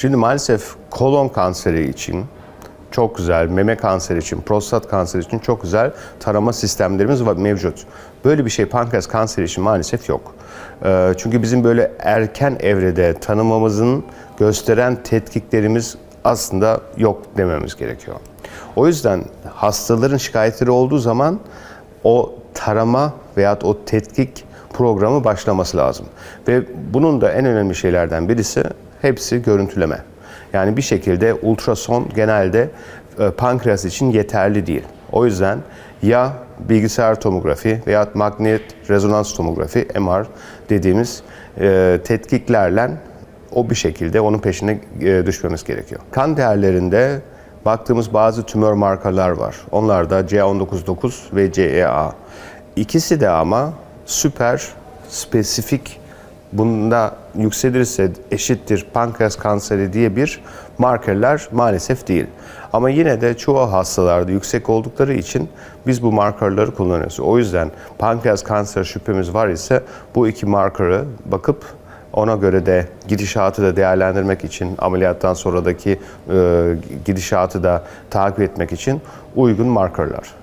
Şimdi maalesef kolon kanseri için çok güzel, meme kanseri için, prostat kanseri için çok güzel tarama sistemlerimiz var mevcut. Böyle bir şey pankreas kanseri için maalesef yok. Ee, Çünkü bizim böyle erken evrede tanımamızın gösteren tetkiklerimiz aslında yok dememiz gerekiyor. O yüzden hastaların şikayetleri olduğu zaman o tarama veyahut o tetkik programı başlaması lazım. Ve bunun da en önemli şeylerden birisi hepsi görüntüleme. Yani bir şekilde ultrason genelde e, pankreas için yeterli değil. O yüzden ya bilgisayar tomografi veya magnet rezonans tomografi MR dediğimiz e, tetkiklerle o bir şekilde onun peşine e, düşmemiz gerekiyor. Kan değerlerinde baktığımız bazı tümör markalar var. Onlar da CA199 ve CEA. İkisi de ama süper spesifik bunda yükselirse eşittir pankreas kanseri diye bir markerler maalesef değil. Ama yine de çoğu hastalarda yüksek oldukları için biz bu markerları kullanıyoruz. O yüzden pankreas kanser şüphemiz var ise bu iki markeri bakıp ona göre de gidişatı da değerlendirmek için, ameliyattan sonradaki e, gidişatı da takip etmek için uygun markerlar.